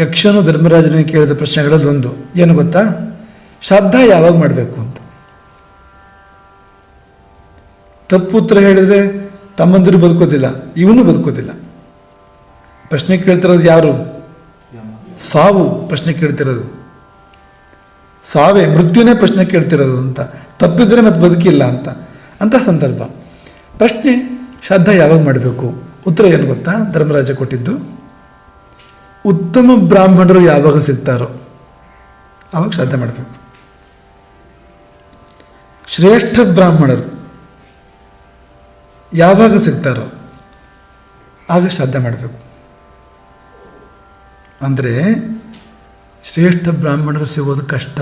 ಯಕ್ಷನು ಧರ್ಮರಾಜನಿಗೆ ಕೇಳಿದ ಪ್ರಶ್ನೆಗಳಲ್ಲಿ ಒಂದು. ಏನು ಗೊತ್ತಾ? ಶ್ರಾದ್ದ ಯಾವಾಗ ಮಾಡಬೇಕು ಅಂತ. ತಪ್ಪು ಉತ್ತರ ಹೇಳಿದರೆ ತಮ್ಮಂದಿರು ಬದುಕೋದಿಲ್ಲ, ಇವನು ಬದುಕೋದಿಲ್ಲ. ಪ್ರಶ್ನೆ ಕೇಳ್ತಿರೋದು ಯಾರು? ಸಾವು ಪ್ರಶ್ನೆ ಕೇಳ್ತಿರೋದು. ಸಾವೇ ಮೃತ್ಯುನೇ ಪ್ರಶ್ನೆ ಕೇಳ್ತಿರೋದು ಅಂತ. ತಪ್ಪಿದ್ರೆ ಮತ್ತೆ ಬದುಕಿಲ್ಲ ಅಂತ. ಅಂತ ಸಂದರ್ಭ. ಪ್ರಶ್ನೆ ಶ್ರದ್ಧಾ ಯಾವಾಗ ಮಾಡಬೇಕು? ಉತ್ತರ ಏನು ಗೊತ್ತಾ? ಧರ್ಮರಾಜ ಕೊಟ್ಟಿದ್ದು. ಉತ್ತಮ ಬ್ರಾಹ್ಮಣರು ಯಾವಾಗ ಸಿಗ್ತಾರೋ ಅವಾಗ ಶ್ರದ್ಧೆ ಮಾಡಬೇಕು. ಶ್ರೇಷ್ಠ ಬ್ರಾಹ್ಮಣರು ಯಾವಾಗ ಸಿಗ್ತಾರೋ ಆಗ ಶ್ರದ್ಧೆ ಮಾಡಬೇಕು. ಅಂದರೆ ಶ್ರೇಷ್ಠ ಬ್ರಾಹ್ಮಣರು ಸಿಗೋದು ಕಷ್ಟ,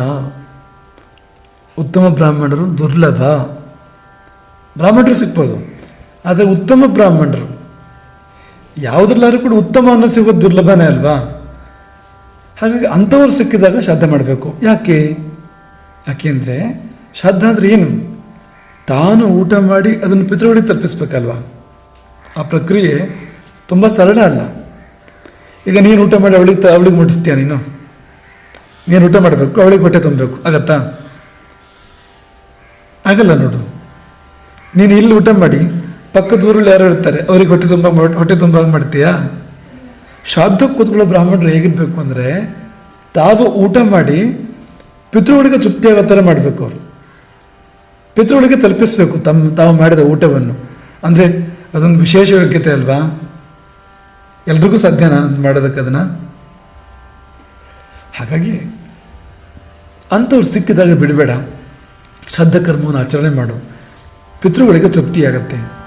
ಉತ್ತಮ ಬ್ರಾಹ್ಮಣರು ದುರ್ಲಭ. ಬ್ರಾಹ್ಮಣರು ಸಿಗ್ಬೋದು, ಆದರೆ ಉತ್ತಮ ಬ್ರಾಹ್ಮಣರು ಯಾವುದ್ರಲ್ಲಾದ್ರೂ ಕೂಡ ಉತ್ತಮ ಅನ್ನೋ ಸಿಗೋದು ದುರ್ಲಭನೇ ಅಲ್ವಾ? ಹಾಗಾಗಿ ಅಂಥವ್ರು ಸಿಕ್ಕಿದಾಗ ಶ್ರದ್ಧೆ ಮಾಡಬೇಕು. ಯಾಕೆ? ಯಾಕೆಂದರೆ ಶ್ರದ್ಧ ಅಂದರೆ ಏನು? ತಾನು ಊಟ ಮಾಡಿ ಅದನ್ನು ಪಿತೃಗಳಿಗೆ ತಲುಪಿಸ್ಬೇಕಲ್ವಾ? ಆ ಪ್ರಕ್ರಿಯೆ ತುಂಬ ಸರಳ ಅಲ್ಲ. ಈಗ ನೀನು ಊಟ ಮಾಡಿ ಅವಳಿಗೆ ತ, ಅವಳಿಗೆ ಮುಟ್ಟಿಸ್ತೀಯ ನೀನು? ನೀನು ಊಟ ಮಾಡಬೇಕು, ಅವಳಿಗೆ ಹೊಟ್ಟೆ ತುಂಬಬೇಕು ಆಗತ್ತಾ? ಆಗಲ್ಲ ನೋಡು. ನೀನು ಇಲ್ಲಿ ಊಟ ಮಾಡಿ ಪಕ್ಕದ ಊರಲ್ಲಿ ಯಾರು ಇರ್ತಾರೆ. ಅವ್ರಿಗೆ ಹೊಟ್ಟೆ ತುಂಬ ಹೊಟ್ಟೆ ತುಂಬ ಮಾಡ್ತೀಯಾ? ಶ್ರಾದ್ದಕ್ಕೆ ಕೂತ್ಕೊಳ್ಳೋ ಬ್ರಾಹ್ಮಣರು ಹೇಗಿರ್ಬೇಕು ಅಂದರೆ, ತಾವು ಊಟ ಮಾಡಿ, ಪಿತೃಗಳಿಗೆ ತೃಪ್ತಿ ಆಗೋ ಥರ ಮಾಡಬೇಕು ಅವರು. ಪಿತೃಗಳಿಗೆ ತಲುಪಿಸ್ಬೇಕು ತಮ್ಮ, ತಾವು ಮಾಡಿದ ಊಟವನ್ನು. ಅಂದರೆ, ಅದೊಂದು ವಿಶೇಷ ಯೋಗ್ಯತೆ ಅಲ್ವಾ? ಎಲ್ರಿಗೂ ಸಾಧ್ಯನಾ ಮಾಡೋದಕ್ಕೆ ಅದನ್ನು? ಹಾಗಾಗಿ, ಅಂಥವ್ರು ಸಿಕ್ಕಿದಾಗ ಬಿಡಬೇಡ. ಶ್ರದ್ಧ ಕರ್ಮವನ್ನು ಆಚರಣೆ ಮಾಡು. ಪಿತೃಗಳಿಗೆ ತೃಪ್ತಿಯಾಗತ್ತೆ